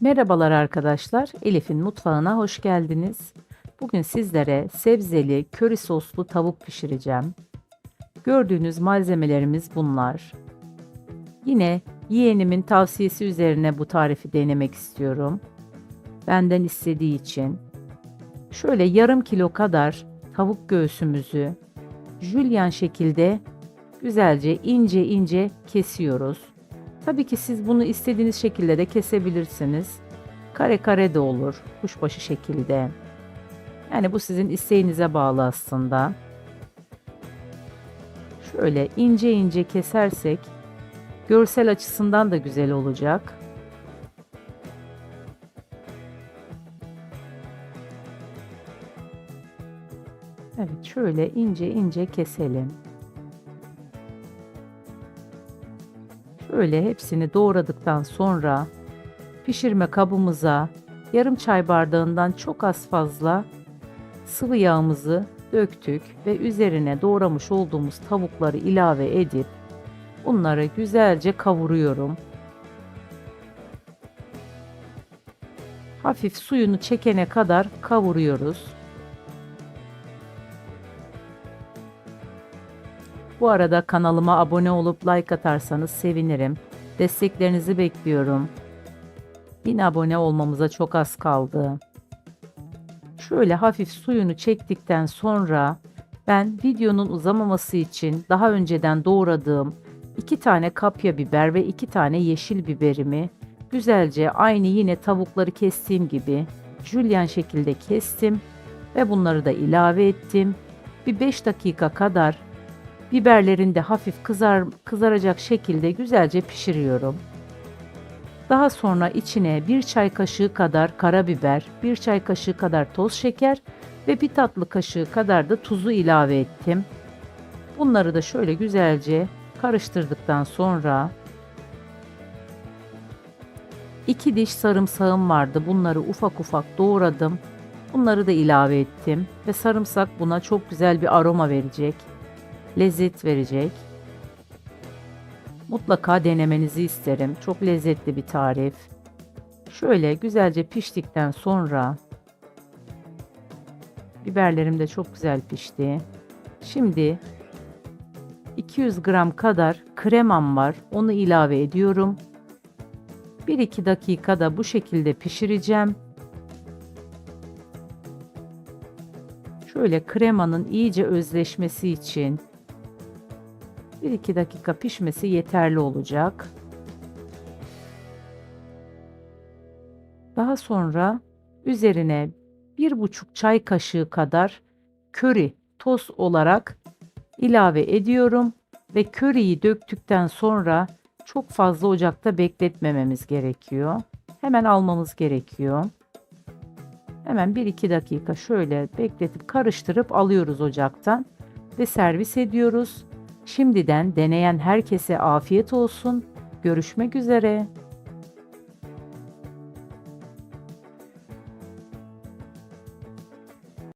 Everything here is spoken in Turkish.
Merhabalar arkadaşlar, Elif'in mutfağına hoş geldiniz. Bugün sizlere sebzeli, köri soslu tavuk pişireceğim. Gördüğünüz malzemelerimiz bunlar. Yine yeğenimin tavsiyesi üzerine bu tarifi denemek istiyorum. Benden istediği için. Şöyle yarım kilo kadar tavuk göğsümüzü jülyen şekilde güzelce ince ince kesiyoruz. Tabii ki siz bunu istediğiniz şekilde de kesebilirsiniz. Kare kare de olur, kuşbaşı şekilde. Yani bu sizin isteğinize bağlı aslında. Şöyle ince ince kesersek görsel açısından da güzel olacak. Evet, şöyle ince ince keselim. Şöyle hepsini doğradıktan sonra pişirme kabımıza yarım çay bardağından çok az fazla sıvı yağımızı döktük ve üzerine doğramış olduğumuz tavukları ilave edip bunları güzelce kavuruyorum. Hafif suyunu çekene kadar kavuruyoruz. Bu arada kanalıma abone olup like atarsanız sevinirim. Desteklerinizi bekliyorum. 1000 abone olmamıza çok az kaldı. Şöyle hafif suyunu çektikten sonra ben videonun uzamaması için daha önceden doğradığım 2 tane kapya biber ve 2 tane yeşil biberimi güzelce aynı yine tavukları kestiğim gibi jülyen şekilde kestim ve bunları da ilave ettim. Bir 5 dakika kadar Biberlerini de hafif kızar, kızaracak şekilde güzelce pişiriyorum. Daha sonra içine bir çay kaşığı kadar karabiber, bir çay kaşığı kadar toz şeker ve bir tatlı kaşığı kadar da tuzu ilave ettim. Bunları da şöyle güzelce karıştırdıktan sonra 2 diş sarımsağım vardı. Bunları ufak ufak doğradım. Bunları da ilave ettim ve sarımsak buna çok güzel bir aroma verecek lezzet verecek. Mutlaka denemenizi isterim. Çok lezzetli bir tarif. Şöyle güzelce piştikten sonra biberlerim de çok güzel pişti. Şimdi 200 gram kadar kremam var. Onu ilave ediyorum. 1-2 dakikada bu şekilde pişireceğim. Şöyle kremanın iyice özleşmesi için 1-2 dakika pişmesi yeterli olacak. Daha sonra üzerine 1,5 çay kaşığı kadar köri toz olarak ilave ediyorum ve köriyi döktükten sonra çok fazla ocakta bekletmememiz gerekiyor. Hemen almamız gerekiyor. Hemen 1-2 dakika şöyle bekletip karıştırıp alıyoruz ocaktan ve servis ediyoruz. Şimdiden deneyen herkese afiyet olsun. Görüşmek üzere.